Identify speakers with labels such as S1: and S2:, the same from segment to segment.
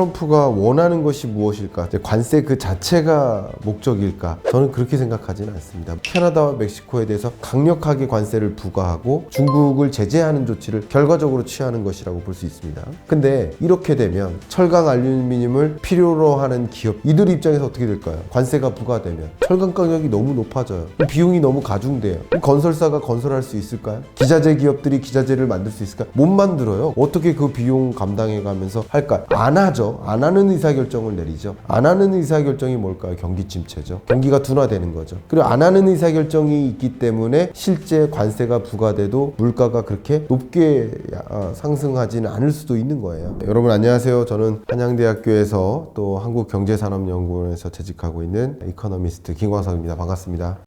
S1: 트럼프가 원하는 것이 무엇일까? 관세 그 자체가 목적일까? 저는 그렇게 생각하지는 않습니다. 캐나다와 멕시코에 대해서 강력하게 관세를 부과하고 중국을 제재하는 조치를 결과적으로 취하는 것이라고 볼 수 있습니다. 근데 이렇게 되면 철강 알루미늄을 필요로 하는 기업 이들 입장에서 어떻게 될까요? 관세가 부과되면 철강 가격이 너무 높아져요. 비용이 너무 가중돼요. 건설사가 건설할 수 있을까요? 기자재 기업들이 기자재를 만들 수 있을까요? 못 만들어요. 어떻게 그 비용 감당해 가면서 할까? 안 하죠. 안 하는 의사결정을 내리죠. 안 하는 의사결정이 뭘까요? 경기 침체죠. 경기가 둔화되는 거죠. 그리고 안 하는 의사결정이 있기 때문에 실제 관세가 부과돼도 물가가 그렇게 높게 아, 상승하지는 않을 수도 있는 거예요. 네, 여러분 안녕하세요. 저는 한양대학교에서 또 한국경제산업연구원에서 재직하고 있는 이코노미스트 김광석입니다. 반갑습니다.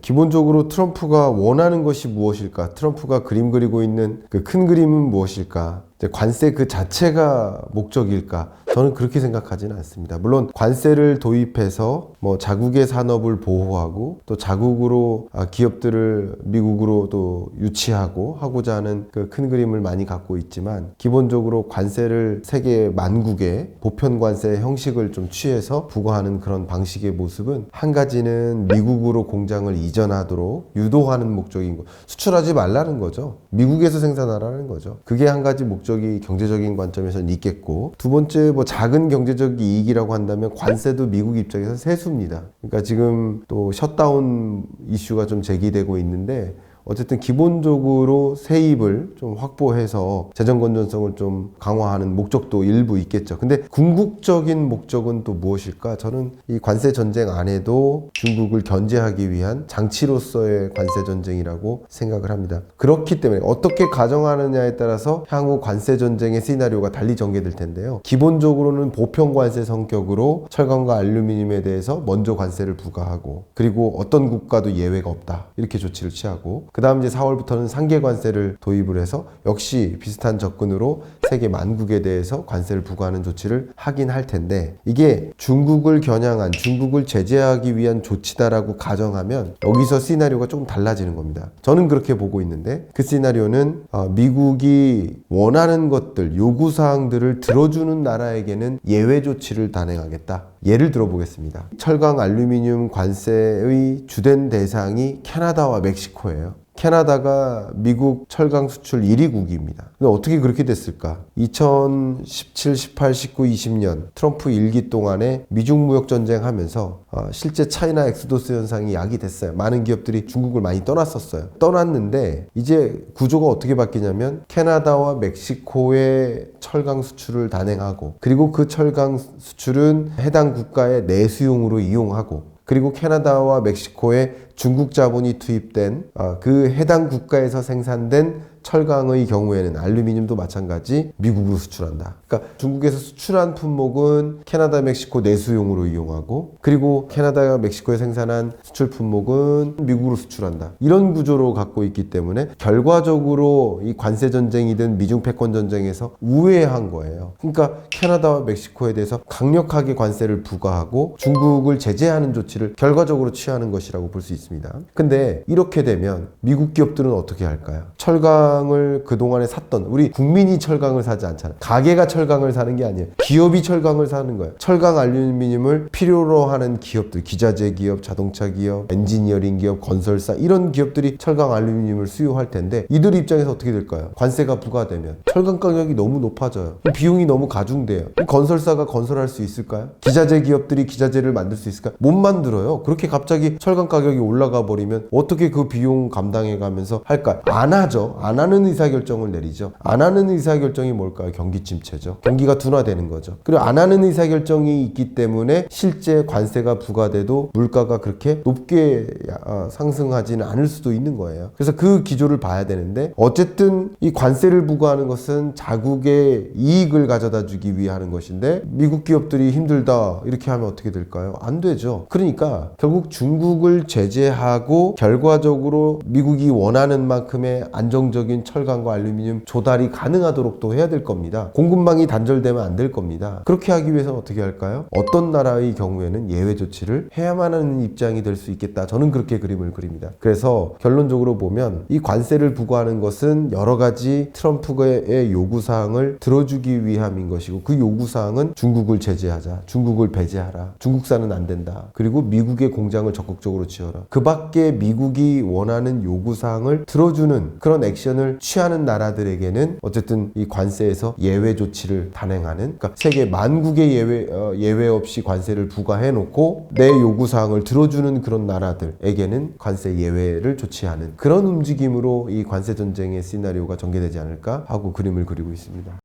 S1: 기본적으로 트럼프가 원하는 것이 무엇일까? 트럼프가 그림 그리고 있는 그 큰 그림은 무엇일까? 관세 그 자체가 목적일까? 저는 그렇게 생각하지는 않습니다. 물론 관세를 도입해서 뭐 자국의 산업을 보호하고 또 자국으로 아, 기업들을 미국으로 또 유치하고 하고자 하는 그 큰 그림을 많이 갖고 있지만 기본적으로 관세를 세계 만국의 보편 관세 형식을 좀 취해서 부과하는 그런 방식의 모습은 한 가지는 미국으로 공장을 이전하도록 유도하는 목적인 거 수출하지 말라는 거죠. 미국에서 생산하라는 거죠. 그게 한 가지 목적이 경제적인 관점에서는 있겠고 두 번째 뭐 작은 경제적 이익이라고 한다면 관세도 미국 입장에서 세수입니다. 그러니까 지금 또 셧다운 이슈가 좀 제기되고 있는데 어쨌든 기본적으로 세입을 좀 확보해서 재정 건전성을 좀 강화하는 목적도 일부 있겠죠. 근데 궁극적인 목적은 또 무엇일까? 저는 이 관세 전쟁 안에도 중국을 견제하기 위한 장치로서의 관세 전쟁이라고 생각을 합니다. 그렇기 때문에 어떻게 가정하느냐에 따라서 향후 관세 전쟁의 시나리오가 달리 전개될 텐데요. 기본적으로는 보편 관세 성격으로 철강과 알루미늄에 대해서 먼저 관세를 부과하고 그리고 어떤 국가도 예외가 없다. 이렇게 조치를 취하고 그 다음 이제 4월부터는 상계 관세를 도입을 해서 역시 비슷한 접근으로 세계 만국에 대해서 관세를 부과하는 조치를 하긴 할 텐데 이게 중국을 겨냥한 중국을 제재하기 위한 조치다라고 가정하면 여기서 시나리오가 조금 달라지는 겁니다. 저는 그렇게 보고 있는데 그 시나리오는 어, 미국이 원하는 것들 요구 사항들을 들어주는 나라에게는 예외 조치를 단행하겠다. 예를 들어보겠습니다. 철강 알루미늄 관세의 주된 대상이 캐나다와 멕시코예요. 캐나다가 미국 철강 수출 1위국입니다. 근데 어떻게 그렇게 됐을까? 2017, 18, 19, 20년 트럼프 일기 동안에 미중 무역 전쟁 하면서 어, 실제 차이나 엑스도스 현상이 야기됐어요. 많은 기업들이 중국을 많이 떠났었어요. 떠났는데 이제 구조가 어떻게 바뀌냐면 캐나다와 멕시코의 철강 수출을 단행하고 그리고 그 철강 수출은 해당 국가의 내수용으로 이용하고 그리고 캐나다와 멕시코에 중국 자본이 투입된 어, 그 해당 국가에서 생산된 철강의 경우에는 알루미늄도 마찬가지 미국으로 수출한다. 그러니까 중국에서 수출한 품목은 캐나다, 멕시코 내수용으로 이용하고 그리고 캐나다와 멕시코에 생산한 수출 품목은 미국으로 수출한다. 이런 구조로 갖고 있기 때문에 결과적으로 이 관세 전쟁이든 미중 패권 전쟁에서 우회한 거예요. 그러니까 캐나다와 멕시코에 대해서 강력하게 관세를 부과하고 중국을 제재하는 조치를 결과적으로 취하는 것이라고 볼 수 있습니다. 근데 이렇게 되면 미국 기업들은 어떻게 할까요? 철강 을 그동안에 샀던 우리 국민이 철강을 사지 않잖아요. 가게가 철강을 사는 게 아니에요. 기업이 철강을 사는 거예요. 철강 알루미늄을 필요로 하는 기업들, 기자재 기업, 자동차 기업, 엔지니어링 기업, 건설사 이런 기업들이 철강 알루미늄을 수요할 텐데 이들 입장에서 어떻게 될까요? 관세가 부과되면 철강 가격이 너무 높아져요. 비용이 너무 가중돼요. 건설사가 건설할 수 있을까요? 기자재 기업들이 기자재를 만들 수 있을까요? 못 만들어요. 그렇게 갑자기 철강 가격이 올라가 버리면 어떻게 그 비용 감당해 가면서 할까? 안 하죠. 안 하는 의사결정을 내리죠. 안 하는 의사결정이 뭘까요? 경기 침체죠. 경기가 둔화되는 거죠. 그리고 안 하는 의사결정이 있기 때문에 실제 관세가 부과돼도 물가가 그렇게 높게 아, 상승하지는 않을 수도 있는 거예요. 그래서 그 기조를 봐야 되는데 어쨌든 이 관세를 부과하는 것은 자국의 이익을 가져다 주기 하는 것인데 미국 기업들이 힘들다 이렇게 하면 어떻게 될까요? 안 되죠. 그러니까 결국 중국을 제재하고 결과적으로 미국이 원하는 만큼의 안정적인 안정적인 철강과 알루미늄 조달이 가능하도록 또 해야 될 겁니다. 공급망이 단절되면 안 될 겁니다. 그렇게 하기 위해서는 어떻게 할까요? 어떤 나라의 경우에는 예외 조치를 해야만 하는 입장이 될 수 있겠다. 저는 그렇게 그림을 그립니다. 그래서 결론적으로 보면 이 관세를 부과하는 것은 여러 가지 트럼프의 요구사항을 들어주기 위함인 것이고 그 요구사항은 중국을 제재하자, 중국을 배제하라, 중국산은 안 된다. 그리고 미국의 공장을 적극적으로 지어라. 그 밖에 미국이 원하는 요구사항을 들어주는 그런 액션을 취하는 나라들에게는 어쨌든 이 관세에서 예외 조치를 단행하는 그러니까 세계 만국의 예외 어, 예외 없이 관세를 부과해 놓고 내 요구 사항을 들어주는 그런 나라들에게는 관세 예외를 조치하는 그런 움직임으로 이 관세 전쟁의 시나리오가 전개되지 않을까 하고 그림을 그리고 있습니다.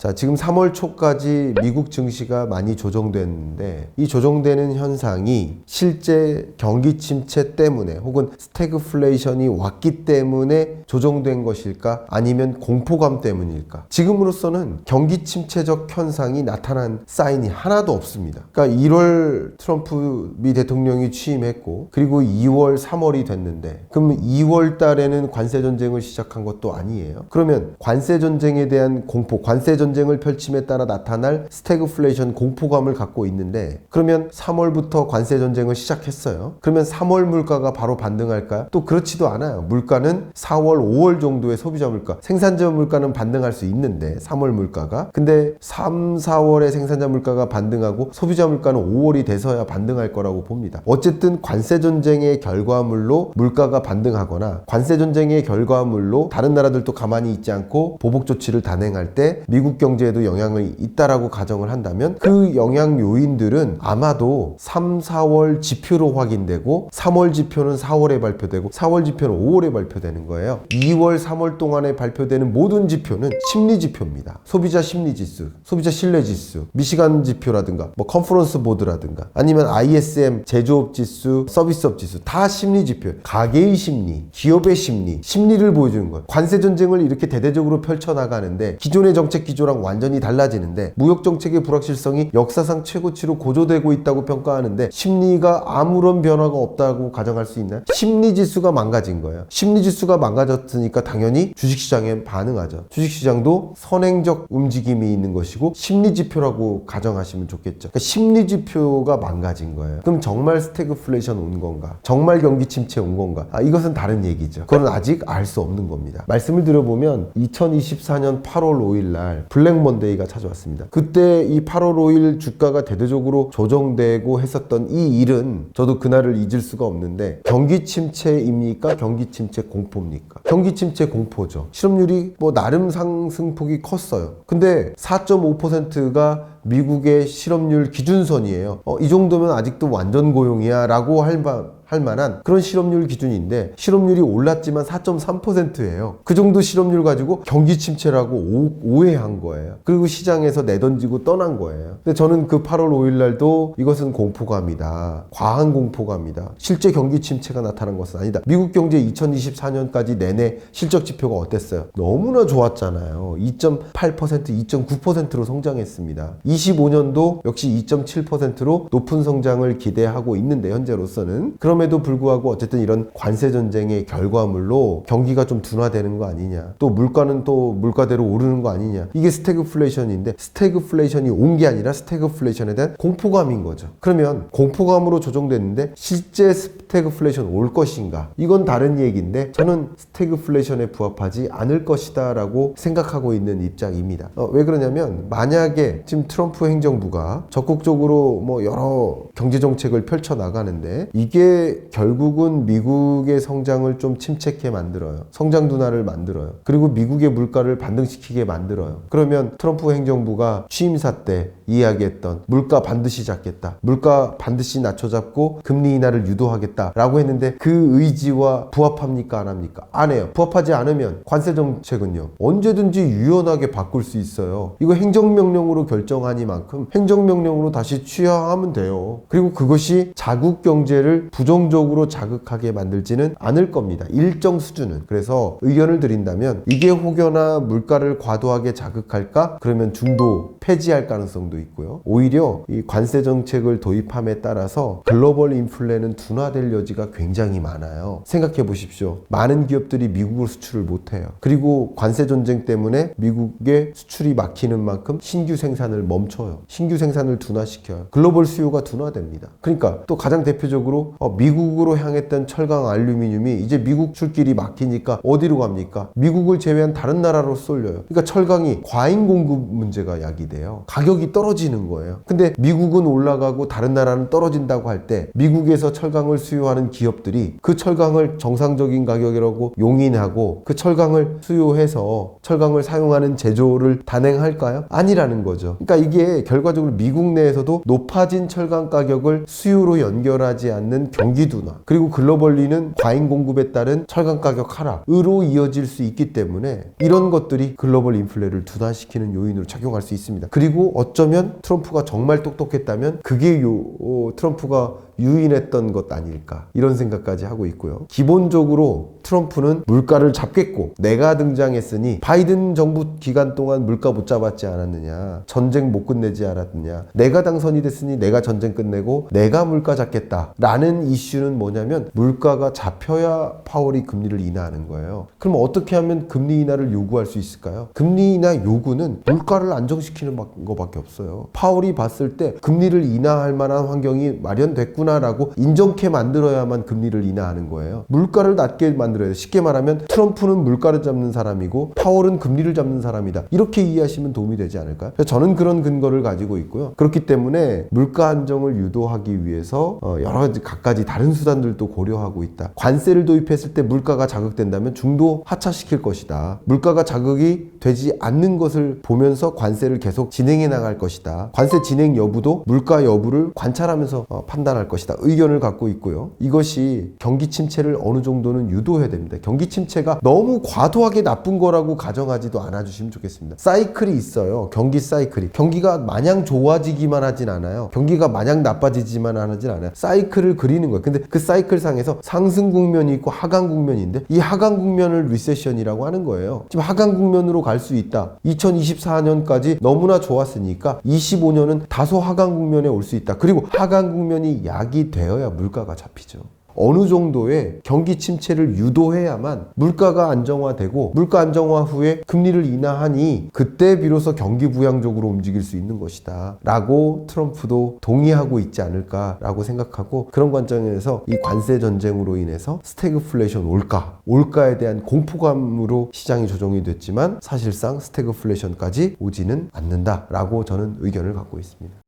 S1: 자, 지금 3월 초까지 미국 증시가 많이 조정됐는데 이 조정되는 현상이 실제 경기 침체 때문에 혹은 스태그플레이션이 왔기 때문에 조정된 것일까 아니면 공포감 때문일까? 지금으로서는 경기 침체적 현상이 나타난 사인이 하나도 없습니다. 그러니까 1월 트럼프 미 대통령이 취임했고 그리고 2월, 3월이 됐는데 그럼 2월 달에는 관세 전쟁을 시작한 것도 아니에요. 그러면 관세 전쟁에 대한 공포, 관세 전 쟁을 펼침에 따라 나타날 스태그플레이션 공포감을 갖고 있는데 그러면 3월부터 관세 전쟁을 시작했어요. 그러면 3월 물가가 바로 반등할까요? 또 그렇지도 않아요. 물가는 4월, 5월 정도의 소비자 물가, 생산자 물가는 반등할 수 있는데 3월 물가가 근데 3, 4월에 생산자 물가가 반등하고 소비자 물가는 5월이 돼서야 반등할 거라고 봅니다. 어쨌든 관세 전쟁의 결과물로 물가가 반등하거나 관세 전쟁의 결과물로 다른 나라들도 가만히 있지 않고 보복 조치를 단행할 때 미국 경제에도 영향이 있다라고 가정을 한다면 그 영향 요인들은 아마도 3, 4월 지표로 확인되고 3월 지표는 4월에 발표되고 4월 지표는 5월에 발표되는 거예요. 2월, 3월 동안에 발표되는 모든 지표는 심리 지표입니다. 소비자 심리 지수, 소비자 신뢰 지수, 미시간 지표라든가 뭐 컨퍼런스 보드라든가 아니면 ISM 제조업 지수, 서비스업 지수 다 심리 지표. 가계의 심리, 기업의 심리, 심리를 보여주는 거예요. 관세 전쟁을 이렇게 대대적으로 펼쳐 나가는데 기존의 정책 기조 랑 완전히 달라지는데 무역 정책의 불확실성이 역사상 최고치로 고조되고 있다고 평가하는데 심리가 아무런 변화가 없다고 가정할 수 있나요? 심리 지수가 망가진 거예요. 심리 지수가 망가졌으니까 당연히 주식시장에 반응하죠. 주식시장도 선행적 움직임이 있는 것이고 심리 지표라고 가정하시면 좋겠죠. 그러니까 심리 지표가 망가진 거예요. 그럼 정말 스태그플레이션 온 건가? 정말 경기 침체 온 건가? 아, 이것은 다른 얘기죠. 그건 아직 알 수 없는 겁니다. 말씀을 드려보면 2024년 8월 5일 날 블랙 먼데이가 찾아왔습니다. 그때 이 8월 5일 주가가 대대적으로 조정되고 했었던 이 일은 저도 그날을 잊을 수가 없는데 경기 침체입니까? 경기 침체 공포입니까? 경기 침체 공포죠. 실업률이 뭐 나름 상승폭이 컸어요. 근데 4.5%가 미국의 실업률 기준선이에요. 어, 이 정도면 아직도 완전 고용이야 라고 할, 바, 할 만한 그런 실업률 기준인데 실업률이 올랐지만 4.3%예요. 그 정도 실업률 가지고 경기 침체라고 오, 해한 거예요. 그리고 시장에서 내던지고 떠난 거예요. 근데 저는 그 8월 5일 날도 이것은 공포감이다. 과한 공포감이다. 실제 경기 침체가 나타난 것은 아니다. 미국 경제 2024년까지 내내 실적 지표가 어땠어요? 너무나 좋았잖아요. 2.8%, 2.9%로 성장했습니다. 25년도 역시 2.7%로 높은 성장을 기대하고 있는데 현재로서는 그럼 에도 불구하고 어쨌든 이런 관세 전쟁의 결과물로 경기가 좀 둔화되는 거 아니냐. 또 물가는 또 물가대로 오르는 거 아니냐. 이게 스태그플레이션인데 스태그플레이션이 온 게 아니라 스태그플레이션에 대한 공포감인 거죠. 그러면 공포감으로 조정됐는데 실제 스태그플레이션 올 것인가? 이건 다른 얘기인데 저는 스태그플레이션에 부합하지 않을 것이다 라고 생각하고 있는 입장입니다. 어, 왜 그러냐면 만약에 지금 트럼프 행정부가 적극적으로 뭐 여러 경제 정책을 펼쳐 나가는데 이게 결국은 미국의 성장을 좀 침체케 만들어요. 성장 둔화를 만들어요. 그리고 미국의 물가를 반등시키게 만들어요. 그러면 트럼프 행정부가 취임사 때 이야기했던 물가 반드시 잡겠다. 물가 반드시 낮춰잡고 금리 인하를 유도하겠다라고 했는데 그 의지와 부합합니까 안 합니까? 안 해요. 부합하지 않으면 관세 정책은요. 언제든지 유연하게 바꿀 수 있어요. 이거 행정명령으로 결정하는 정하니만큼 행정명령으로 다시 취하하면 돼요. 그리고 그것이 자국 경제를 부정 적으로 자극하게 만들지는 않을 겁니다. 일정 수준은. 그래서 의견을 드린다면 이게 혹여나 물가를 과도하게 자극할까? 그러면 중도 폐지할 가능성도 있고요. 오히려 이 관세 정책을 도입함에 따라서 글로벌 인플레는 둔화될 여지가 굉장히 많아요. 생각해 보십시오. 많은 기업들이 미국으로 수출을 못 해요. 그리고 관세 전쟁 때문에 미국의 수출이 막히는 만큼 신규 생산을 멈춰요. 신규 생산을 둔화시켜요. 글로벌 수요가 둔화됩니다. 그러니까 또 가장 대표적으로 어, 미 국으로 향했던 철강 알루미늄이 이제 미국 출길이 막히니까 어디로 갑니까? 미국을 제외한 다른 나라로 쏠려요. 그러니까 철강이 과잉 공급 문제가 야기돼요. 가격이 떨어지는 거예요. 근데 미국은 올라가고 다른 나라는 떨어진다고 할 때 미국에서 철강을 수요하는 기업들이 그 철강을 정상적인 가격이라고 용인하고 그 철강을 수요해서 철강을 사용하는 제조를 단행할까요? 아니라는 거죠. 그러니까 이게 결과적으로 미국 내에서도 높아진 철강 가격을 수요로 연결하지 않는 경기 둔화 그리고 글로벌리는 과잉 공급에 따른 철강 가격 하락으로 이어질 수 있기 때문에 이런 것들이 글로벌 인플레를 둔화시키는 요인으로 작용할 수 있습니다. 그리고 어쩌면 트럼프가 정말 똑똑했다면 그게 요 어, 트럼프가 유인했던 것 아닐까 이런 생각까지 하고 있고요. 기본적으로 트럼프는 물가를 잡겠고 내가 등장했으니 바이든 정부 기간 동안 물가 못 잡았지 않았느냐 전쟁 못 끝내지 않았느냐 내가 당선이 됐으니 내가 전쟁 끝내고 내가 물가 잡겠다 라는 이슈는 뭐냐면 물가가 잡혀야 파월이 금리를 인하하는 거예요. 그럼 어떻게 하면 금리 인하를 요구할 수 있을까요? 금리 인하 요구는 물가를 안정시키는 것밖에 없어요. 파월이 봤을 때 금리를 인하할 만한 환경이 마련됐구나 라고 인정케 만들어야만 금리를 인하하는 거예요. 물가를 낮게 만들어야 돼. 쉽게 말하면 트럼프는 물가를 잡는 사람이고 파월은 금리를 잡는 사람이다. 이렇게 이해하시면 도움이 되지 않을까요? 저는 그런 근거를 가지고 있고요. 그렇기 때문에 물가 안정을 유도하기 위해서 어, 여러 가지 각가지 다른 수단들도 고려하고 있다. 관세를 도입했을 때 물가가 자극된다면 중도 하차시킬 것이다. 물가가 자극이 되지 않는 것을 보면서 관세를 계속 진행해 나갈 것이다. 관세 진행 여부도 물가 여부를 관찰하면서 어, 판단할 것이다. 의견을 갖고 있고요. 이것이 경기 침체를 어느 정도는 유도해야 됩니다. 경기 침체가 너무 과도하게 나쁜 거라고 가정하지도 않아 주시면 좋겠습니다. 사이클이 있어요. 경기 사이클이. 경기가 마냥 좋아지기만 하진 않아요. 경기가 마냥 나빠지지만 하진 않아요. 사이클을 그리는 거예요. 근데 그 사이클 상에서 상승 국면이 있고 하강 국면인데 이 하강 국면을 리세션이라고 하는 거예요. 지금 하강 국면으로 갈 수 있다. 2024년까지 너무나 좋았으니까 25년은 다소 하강 국면에 올 수 있다. 그리고 하강 국면이 약이 되어야 물가가 잡히죠. 어느 정도의 경기 침체를 유도해야만 물가가 안정화되고 물가 안정화 후에 금리를 인하하니 그때 비로소 경기 부양적으로 움직일 수 있는 것이다. 라고 트럼프도 동의하고 있지 않을까라고 생각하고 그런 관점에서 이 관세 전쟁으로 인해서 스태그플레이션 올까? 올까에 대한 공포감으로 시장이 조정이 됐지만 사실상 스태그플레이션까지 오지는 않는다라고 저는 의견을 갖고 있습니다.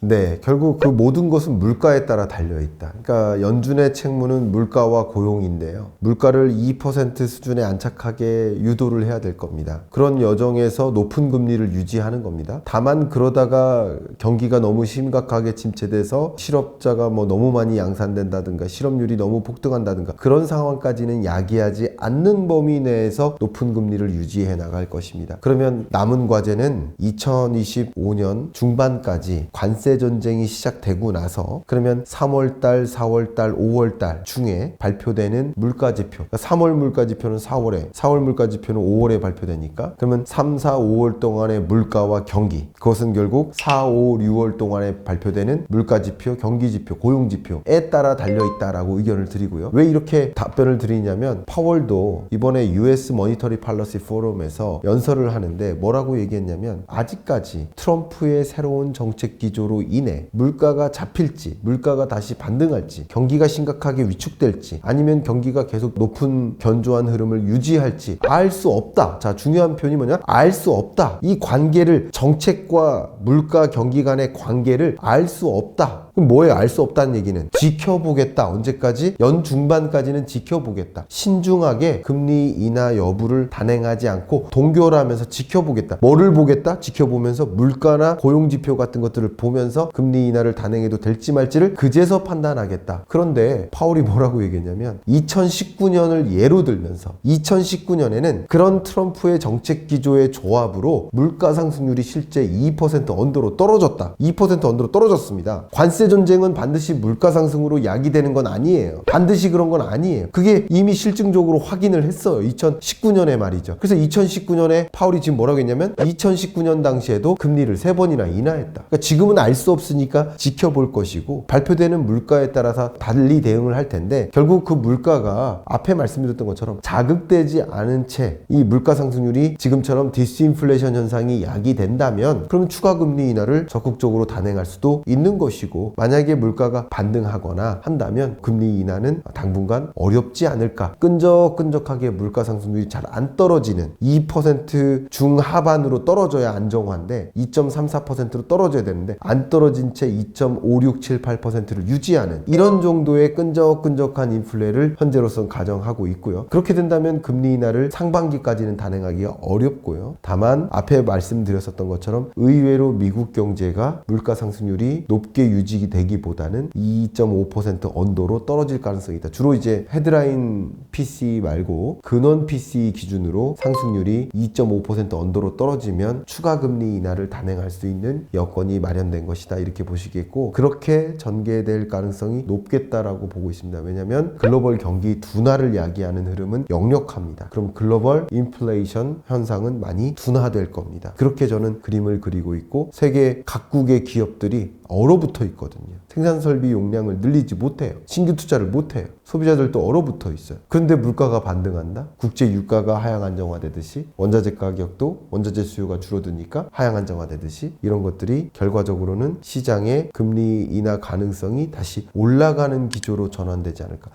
S1: 네, 결국 그 모든 것은 물가에 따라 달려 있다. 그러니까 연준의 책무는 물가와 고용인데요. 물가를 2% 수준에 안착하게 유도를 해야 될 겁니다. 그런 여정에서 높은 금리를 유지하는 겁니다. 다만 그러다가 경기가 너무 심각하게 침체돼서 실업자가 뭐 너무 많이 양산된다든가 실업률이 너무 폭등한다든가 그런 상황까지는 야기하지 않는 범위 내에서 높은 금리를 유지해 나갈 것입니다. 그러면 남은 과제는 2025년 중반까지 관세 전쟁이 시작되고 나서 그러면 3월달, 4월달, 5월달 중에 발표되는 물가지표. 그러니까 3월 물가지표는 4월에, 4월 물가지표는 5월에 발표되니까 그러면 3, 4, 5월 동안의 물가와 경기. 그것은 결국 4, 5, 6월 동안에 발표되는 물가지표, 경기지표, 고용지표에 따라 달려있다라고 의견을 드리고요. 왜 이렇게 답변을 드리냐면 파월도 이번에 US 머니터리 팔러시 포럼에서 연설을 하는데 뭐라고 얘기했냐면 아직까지 트럼프의 새로운 정책 기조로 인해 물가가 잡힐지, 물가가 다시 반등할지, 경기가 심각하게 위축될지, 아니면 경기가 계속 높은 견조한 흐름을 유지할지 알 수 없다. 자, 중요한 표현이 뭐냐? 알 수 없다. 이 관계를 정책과 물가 경기 간의 관계를 알 수 없다. 그럼 뭐예요? 알 수 없다는 얘기는 지켜보겠다. 언제까지? 연 중반까지는 지켜보겠다. 신중하게 금리 인하 여부를 단행하지 않고 동결하면서 지켜보겠다. 뭐를 보겠다? 지켜보면서 물가나 고용 지표 같은 것들을 보면서 금리 인하를 단행해도 될지 말지를 그제서 판단하겠다. 그런데 파월이 뭐라고 얘기했냐면 2019년을 예로 들면서 2019년에는 그런 트럼프의 정책 기조의 조합으로 물가 상승률이 실제 2% 언더로 떨어졌다. 2% 언더로 떨어졌습니다. 관세 전쟁은 반드시 물가 상승으로 야기되는 건 아니에요. 반드시 그런 건 아니에요. 그게 이미 실증적으로 확인을 했어요. 2019년에 말이죠. 그래서 2019년에 파월이 지금 뭐라고 했냐면 2019년 당시에도 금리를 세 번이나 인하했다. 그러니까 지금은 알 수 없으니까 지켜볼 것이고 발표되는 물가에 따라서 달리 대응을 할 텐데 결국 그 물가가 앞에 말씀드렸던 것처럼 자극되지 않은 채 이 물가 상승률이 지금처럼 디스인플레이션 현상이 야기된다면 그럼 추가 금리 인하를 적극적으로 단행할 수도 있는 것이고 만약에 물가가 반등하거나 한다면 금리 인하는 당분간 어렵지 않을까 끈적끈적하게 물가 상승률이 잘 안 떨어지는 2% 중하반으로 떨어져야 안정화인데 2.34%로 떨어져야 되는데 안 떨어진 채 2.5678%를 유지하는 이런 정도의 끈적끈적한 인플레를 현재로선 가정하고 있고요. 그렇게 된다면 금리 인하를 상반기까지는 단행하기가 어렵고요. 다만 앞에 말씀드렸었던 것처럼 의외로 미국 경제가 물가 상승률이 높게 유지 되기보다는 2.5% 언더로 떨어질 가능성이 있다. 주로 이제 헤드라인 PC 말고 근원 PC 기준으로 상승률이 2.5% 언더로 떨어지면 추가 금리 인하를 단행할 수 있는 여건이 마련된 것이다. 이렇게 보시겠고 그렇게 전개될 가능성이 높겠다라고 보고 있습니다. 왜냐하면 글로벌 경기 둔화를 야기하는 흐름은 역력합니다. 그럼 글로벌 인플레이션 현상은 많이 둔화될 겁니다. 그렇게 저는 그림을 그리고 있고 세계 각국의 기업들이 얼어붙어 있거든요. 생산 설비 용량을 늘리지 못해요. 신규 투자를 못해요. 소비자들도 얼어붙어 있어요. 근데 물가가 반등한다? 국제 유가가 하향 안정화되듯이 원자재 가격도 원자재 수요가 줄어드니까 하향 안정화되듯이 이런 것들이 결과적으로는 시장의 금리 인하 가능성이 다시 올라가는 기조로 전환되지 않을까.